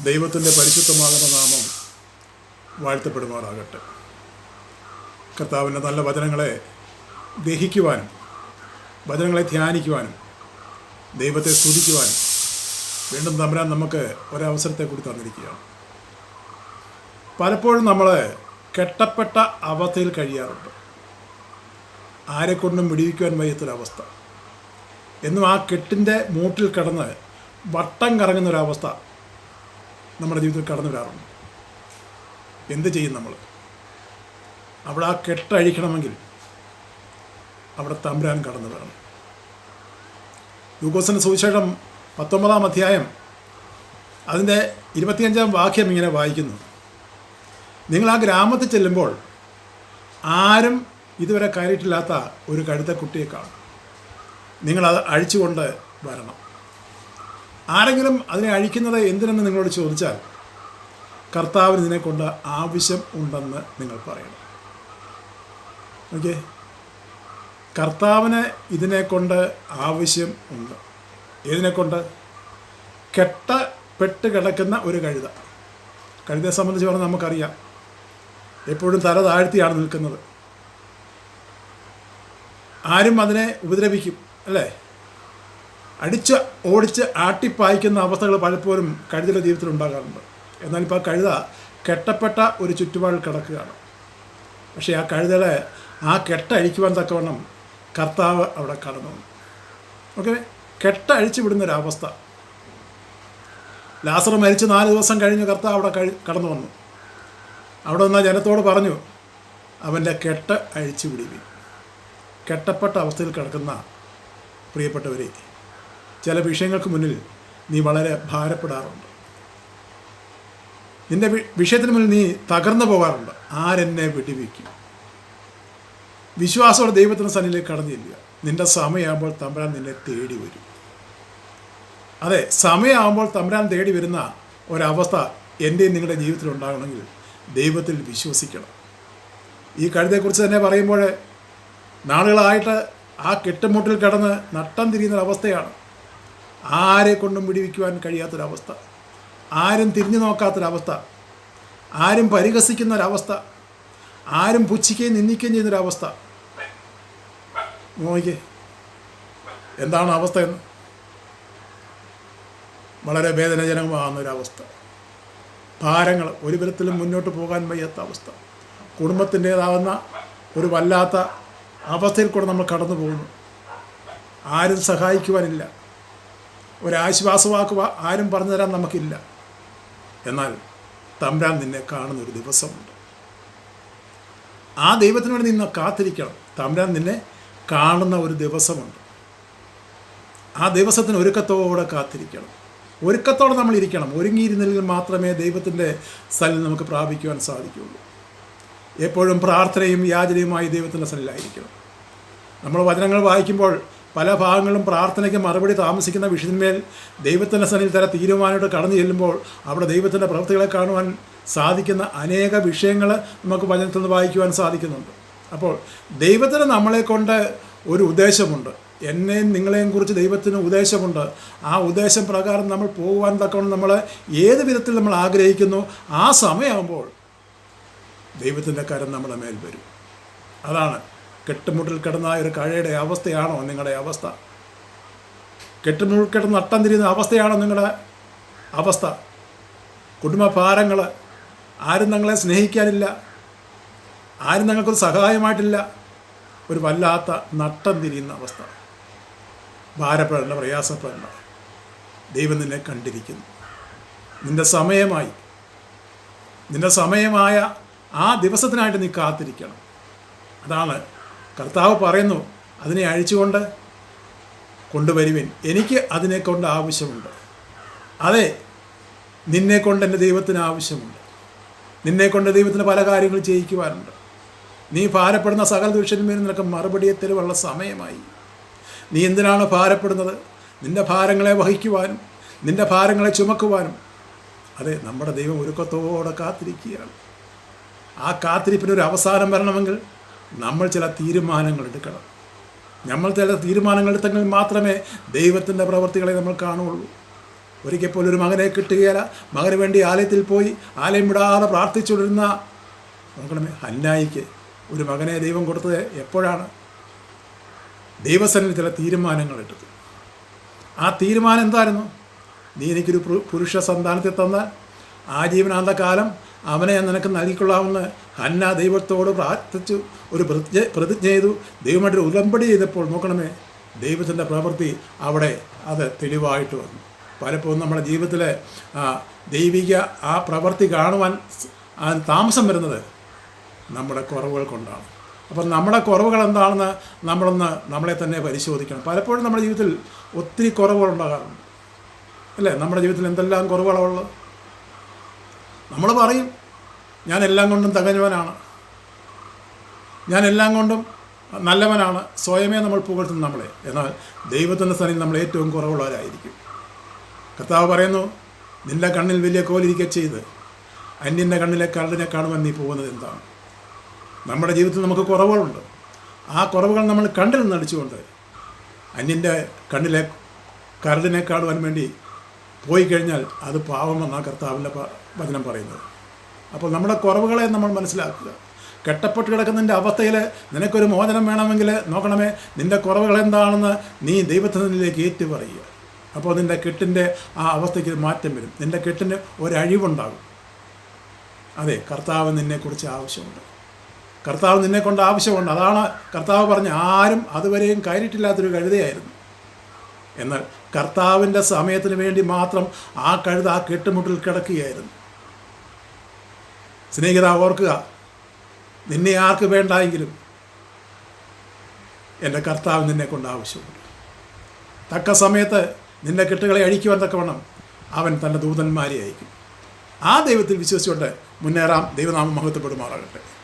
ദൈവത്തിന്റെ പരിശുദ്ധമാകുന്ന നാമം വാഴ്ത്തപ്പെടുമാറാകട്ടെ. കർത്താവിന്റെ നല്ല വചനങ്ങളെ ദഹിക്കുവാനും വചനങ്ങളെ ധ്യാനിക്കുവാനും ദൈവത്തെ സ്തുതിക്കുവാനും വീണ്ടും തമ്പരാൻ നമുക്ക് ഒരവസരത്തെ കൂടി തന്നിരിക്കുകയാണ്. പലപ്പോഴും നമ്മൾ കെട്ടപ്പെട്ട അവസ്ഥയിൽ കഴിയാറുണ്ട്. ആരെക്കൊണ്ടും വിടിവിക്കുവാൻ വയ്യത്തൊരവസ്ഥ. എന്നും ആ കെട്ടിന്റെ മൂട്ടിൽ കിടന്ന് വട്ടം കറങ്ങുന്ന ഒരവസ്ഥ നമ്മുടെ ജീവിതത്തിൽ കടന്നു വരാറുണ്ട്. എന്ത് ചെയ്യും നമ്മൾ? അവിടെ ആ കെട്ടഴിക്കണമെങ്കിൽ അവിടെ തമ്പുരാൻ കടന്നു വരണം. ലൂക്കോസിന്റെ സുവിശേഷം പത്തൊമ്പതാം അധ്യായം അതിന്റെ ഇരുപത്തിയഞ്ചാം വാക്യം ഇങ്ങനെ വായിക്കുന്നു. നിങ്ങൾ ആ ഗ്രാമത്തിൽ ചെല്ലുമ്പോൾ ആരും ഇതുവരെ കയറിയിട്ടില്ലാത്ത ഒരു കഴുത്ത കുട്ടിയെ കാണും നിങ്ങളത് അഴിച്ചുകൊണ്ട് വരണം. ആരെങ്കിലും അതിനെ അഴിക്കുന്നത് എന്തിനെന്ന് നിങ്ങളോട് ചോദിച്ചാൽ കർത്താവിന് ഇതിനെക്കൊണ്ട് ആവശ്യം ഉണ്ടെന്ന് നിങ്ങൾ പറയണം. ഓക്കെ കർത്താവിന് ഇതിനെക്കൊണ്ട് ആവശ്യം ഉണ്ട്. ഏതിനെക്കൊണ്ട് കെട്ടപ്പെട്ട് കിടക്കുന്ന ഒരു കഴുത. കഴുതയെ സംബന്ധിച്ച് പറഞ്ഞാൽ നമുക്കറിയാം. എപ്പോഴും തല താഴ്ത്തിയാണ് നിൽക്കുന്നത്. ആരും അതിനെ ഉപദ്രവിക്കും അല്ലേ? അടിച്ച് ഓടിച്ച് ആട്ടിപ്പായിക്കുന്ന അവസ്ഥകൾ പലപ്പോഴും കഴുതയുടെ ജീവിതത്തിൽ ഉണ്ടാകാറുണ്ട്. എന്നാൽ ഇപ്പോൾ ആ കഴുത കെട്ടപ്പെട്ട ഒരു ചുറ്റുപാടിൽ കിടക്കുകയാണ്. പക്ഷേ ആ കഴുതയുടെ ആ കെട്ട അഴിക്കുവാൻ തക്കവണ്ണം കർത്താവ് അവിടെ കടന്നു. ഓക്കെ? കെട്ട അഴിച്ചു വിടുന്നൊരവസ്ഥ. ലാസർ മരിച്ച് നാല് ദിവസം കഴിഞ്ഞ് കർത്താവ് അവിടെ കഴി കടന്നു വന്നു. അവിടെ നിന്ന് ജനത്തോട് പറഞ്ഞു അവന്റെ കെട്ട അഴിച്ചു വിടുവി കെട്ടപ്പെട്ട അവസ്ഥയിൽ കിടക്കുന്ന പ്രിയപ്പെട്ടവരെ ചില വിഷയങ്ങൾക്ക് മുന്നിൽ നീ വളരെ ഭാരപ്പെടാറുണ്ട്. നിന്റെ വിഷയത്തിന് മുന്നിൽ നീ തകർന്നു പോകാറുണ്ട്. ആരെന്നെ വിടിവിക്കും? വിശ്വാസത്തോടെ ദൈവത്തിന് സന്നിലേക്ക് കടന്നു ചെല്ലുക നിന്റെ സമയമാകുമ്പോൾ തമ്പരാൻ നിന്നെ തേടി വരും. അതെ സമയമാകുമ്പോൾ തമ്പരാൻ തേടി വരുന്ന ഒരവസ്ഥ എന്റെയും നിങ്ങളുടെ ജീവിതത്തിൽ ഉണ്ടാകണമെങ്കിൽ ദൈവത്തിൽ വിശ്വസിക്കണം. ഈ കഴുതയെക്കുറിച്ച് തന്നെ പറയുമ്പോൾ നാളുകളായിട്ട് ആ കെട്ടുമുട്ടിൽ കിടന്ന് നട്ടം തിരിയുന്നൊരവസ്ഥയാണ് ആരെ കൊണ്ടും പിടിവിക്കുവാൻ കഴിയാത്തൊരവസ്ഥ. ആരും തിരിഞ്ഞു നോക്കാത്തൊരവസ്ഥ. ആരും പരിഹസിക്കുന്ന ഒരവസ്ഥ ആരും പുച്ഛിക്കുകയും നിന്ദിക്കുകയും ചെയ്യുന്നൊരവസ്ഥ. നോക്കിക്കേ. എന്താണ് അവസ്ഥ എന്ന്? വളരെ വേദനാജനകമാകുന്ന ഒരവസ്ഥ ഭാരങ്ങൾ ഒരു വിധത്തിലും മുന്നോട്ട് പോകാൻ വയ്യാത്ത അവസ്ഥ. കുടുംബത്തിന്റേതാവുന്ന ഒരു വല്ലാത്ത അവസ്ഥയിൽ കൂടെ നമ്മൾ കടന്നു പോകുന്നു ആരും സഹായിക്കുവാനില്ല. ഒരാശ്വാസവാക്ക് ആരും പറഞ്ഞു തരാൻ നമുക്കില്ല. എന്നാൽ തമ്പുരാൻ നിന്നെ കാണുന്ന ഒരു ദിവസമുണ്ട്. ആ ദൈവത്തിന് വേണ്ടി നിന്ന് കാത്തിരിക്കണം. തമ്പുരാൻ നിന്നെ കാണുന്ന ഒരു ദിവസമുണ്ട്. ആ ദിവസത്തിന് ഒരുക്കത്തോടെ കാത്തിരിക്കണം. ഒരുക്കത്തോടെ നമ്മൾ ഇരിക്കണം. ഒരുങ്ങിയിരുന്നെങ്കിൽ മാത്രമേ ദൈവത്തിന്റെ സ്ഥലം നമുക്ക് പ്രാപിക്കുവാൻ സാധിക്കുകയുള്ളൂ. എപ്പോഴും പ്രാർത്ഥനയും യാചനയുമായി ദൈവത്തിന്റെ സ്ഥലമായിരിക്കണം നമ്മൾ വചനങ്ങൾ വായിക്കുമ്പോൾ പല ഭാഗങ്ങളും പ്രാർത്ഥനയ്ക്ക് മറുപടി താമസിക്കുന്ന വിഷയത്തിന്മേൽ ദൈവത്തിന്റെ സനിൽ തല തീരുമാനമായിട്ട് കടന്നു ചെല്ലുമ്പോൾ അവിടെ ദൈവത്തിന്റെ പ്രവൃത്തികളെ കാണുവാൻ സാധിക്കുന്ന അനേക വിഷയങ്ങൾ നമുക്ക് വചനത്തിൽ നിന്ന് വായിക്കുവാൻ സാധിക്കുന്നുണ്ട്. അപ്പോൾ ദൈവത്തിന് നമ്മളെ കൊണ്ട് ഒരു ഉദ്ദേശമുണ്ട്. എന്നെയും നിങ്ങളെയും കുറിച്ച് ദൈവത്തിന് ഉദ്ദേശമുണ്ട്. ആ ഉദ്ദേശം പ്രകാരം നമ്മൾ പോകുവാൻ തക്കവണ്ണം നമ്മൾ ഏത് വിധത്തിൽ നമ്മൾ ആഗ്രഹിക്കുന്നു ആ സമയമാകുമ്പോൾ ദൈവത്തിന്റെ കരം നമ്മുടെ മേൽ വരും. അതാണ് കെട്ടുമുട്ടിൽ കിടന്ന ഒരു കഴയുടെ അവസ്ഥയാണോ നിങ്ങളുടെ അവസ്ഥ? കെട്ടുമുട്ടിൽ കിടന്ന് അട്ടം തിരിയുന്ന അവസ്ഥയാണോ നിങ്ങളുടെ അവസ്ഥ? കുടുംബഭാരങ്ങൾ ആരും നിങ്ങളെ സ്നേഹിക്കാനില്ല ആരും നിങ്ങൾക്കൊരു സഹായമായിട്ടില്ല ഒരു വല്ലാത്ത നട്ടം തിരിയുന്ന അവസ്ഥ. ഭാരപ്പെടേണ്ട പ്രയാസപ്പെടേണ്ട ദൈവം നിന്നെ കണ്ടിരിക്കുന്നു. നിന്റെ സമയമായി നിന്റെ സമയമായ ആ ദിവസത്തിനായിട്ട് നീ കാത്തിരിക്കണം. അതാണ് കർത്താവ് പറയുന്നു അതിനെ അഴിച്ചുകൊണ്ട് കൊണ്ടുവരുവിൻ. എനിക്ക് അതിനെക്കൊണ്ട് ആവശ്യമുണ്ട്. അതെ നിന്നെക്കൊണ്ട് എന്റെ ദൈവത്തിന് ആവശ്യമുണ്ട്. നിന്നെക്കൊണ്ട് ദൈവത്തിന് പല കാര്യങ്ങൾ ചെയ്യിക്കുവാനുണ്ട്. നീ ഭാരപ്പെടുന്ന സകല ദുഷ്യന്മേലും നിനക്ക് മറുപടിയെ തരുവുള്ള സമയമായി. നീ എന്തിനാണ് ഭാരപ്പെടുന്നത്? നിന്റെ ഭാരങ്ങളെ വഹിക്കുവാനും നിന്റെ ഭാരങ്ങളെ ചുമക്കുവാനും. അതെ നമ്മുടെ ദൈവം ഒരുക്കത്തോടെ കാത്തിരിക്കുകയാണ്. ആ കാത്തിരിപ്പിന് ഒരു അവസാനം വരണമെങ്കിൽ നമ്മൾ ചില തീരുമാനങ്ങൾ എടുക്കണം. നമ്മൾ ചില തീരുമാനങ്ങൾ എടുത്തെങ്കിൽ മാത്രമേ ദൈവത്തിന്റെ പ്രവർത്തികളെ നമ്മൾ കാണുകയുള്ളൂ. ഒരിക്കൽ പോലും ഒരു മകനെ കിട്ടുകയില്ല. മകന് വേണ്ടി ആലയത്തിൽ പോയി ആലയം വിടാതെ പ്രാർത്ഥിച്ചുകൊണ്ടിരുന്ന നോക്കണമേ അന്നായിക്ക് ഒരു മകനെ ദൈവം കൊടുത്തത് എപ്പോഴാണ്? ദൈവസനിൽ ചില തീരുമാനങ്ങൾ എടുത്തു. ആ തീരുമാനം എന്തായിരുന്നു? നീ എനിക്കൊരു പുരുഷ സന്താനത്തെ തന്നാൽ ആജീവനാന്ത കാലം അവനെ നിനക്ക് നൽകിക്കൊള്ളാമെന്ന് ഹന്ന ദൈവത്തോട് പ്രാർത്ഥിച്ചു ഒരു പ്രതിജ്ഞ പ്രതിജ്ഞ ചെയ്തു. ദൈവമായിട്ട് ഉടമ്പടി ചെയ്തപ്പോൾ നോക്കണമേ ദൈവത്തിന്റെ പ്രവൃത്തി അവിടെ അത് തെളിവായിട്ട് വന്നു. പലപ്പോഴും നമ്മുടെ ജീവിതത്തിലെ ദൈവിക ആ പ്രവൃത്തി കാണുവാൻ താമസം വരുന്നത് നമ്മുടെ കുറവുകൾ കൊണ്ടാണ്. അപ്പം നമ്മുടെ കുറവുകൾ എന്താണെന്ന് നമ്മളൊന്ന് നമ്മളെ തന്നെ പരിശോധിക്കണം. പലപ്പോഴും നമ്മുടെ ജീവിതത്തിൽ ഒത്തിരി കുറവുകൾ ഉണ്ടാകാറുണ്ട്. അല്ലേ? നമ്മുടെ ജീവിതത്തിൽ എന്തെല്ലാം കുറവുകളാണ് നമ്മൾ പറയും ഞാൻ എല്ലാം കൊണ്ടും തകഞ്ഞവനാണ്. ഞാൻ എല്ലാം കൊണ്ടും നല്ലവനാണ്. സ്വയമേ നമ്മൾ പുകഴ്ത്തുന്നു നമ്മളെ. എന്നാൽ ദൈവത്തിന്റെ സ്ഥലം നമ്മൾ ഏറ്റവും കുറവുള്ളവരായിരിക്കും. കർത്താവ് പറയുന്നു നിന്റെ കണ്ണിൽ വലിയ കോലിരിക്കുക ചെയ്ത് അന്യന്റെ കണ്ണിലെ കരടിനെ കാണുവാൻ നീ പോകുന്നത് എന്താണ്? നമ്മുടെ ജീവിതത്തിൽ നമുക്ക് കുറവുകളുണ്ട്. ആ കുറവുകൾ നമ്മൾ കണ്ടിൽ നടിച്ചുകൊണ്ട് അന്യന്റെ കണ്ണിലെ കരടിനെ കാണുവാൻ വേണ്ടി പോയി കഴിഞ്ഞാൽ അത് പാവമെന്നാണ് കർത്താവിന്റെ വചനം പറയുന്നത്. അപ്പോൾ നമ്മുടെ കുറവുകളെ നമ്മൾ മനസ്സിലാക്കുക. കെട്ടപ്പെട്ട് കിടക്കുന്നതിന്റെ അവസ്ഥയിൽ നിനക്കൊരു മോചനം വേണമെങ്കിൽ നോക്കണമേ നിന്റെ കുറവുകൾ എന്താണെന്ന് നീ ദൈവത്തിനിലേക്ക് ഏറ്റു പറയുക അപ്പോൾ നിന്റെ കെട്ടിന്റെ ആ അവസ്ഥയ്ക്ക് മാറ്റം വരും. നിന്റെ കെട്ടിന് ഒരഴിവുണ്ടാകും. അതെ കർത്താവ് നിന്നെക്കുറിച്ച് ആവശ്യമുണ്ട്. കർത്താവ് നിന്നെ കൊണ്ട് ആവശ്യമുണ്ട്. അതാണ് കർത്താവ് പറഞ്ഞ ആരും അതുവരെയും കയറിയിട്ടില്ലാത്തൊരു കഴുതയായിരുന്നു. എന്നാൽ കർത്താവിന്റെ സമയത്തിന് വേണ്ടി മാത്രം ആ കഴുത ആ കെട്ടുമുട്ടിൽ കിടക്കുകയായിരുന്നു. സ്നേഹിത ഓർക്കുക നിന്നെ ആർക്ക് വേണ്ടായെങ്കിലും എന്റെ കർത്താവ് നിന്നെ കൊണ്ട് ആവശ്യമുണ്ട്. തക്ക സമയത്ത് നിന്റെ കെട്ടുകളെ അഴിക്കുവാൻ തക്കവണ്ണം അവൻ തന്റെ ദൂതന്മാരെ അയക്കും. ആ ദൈവത്തിൽ വിശ്വസിച്ചുകൊണ്ട് മുന്നേറാം. ദൈവനാമം മഹത്വപ്പെടുമാറാകട്ടെ.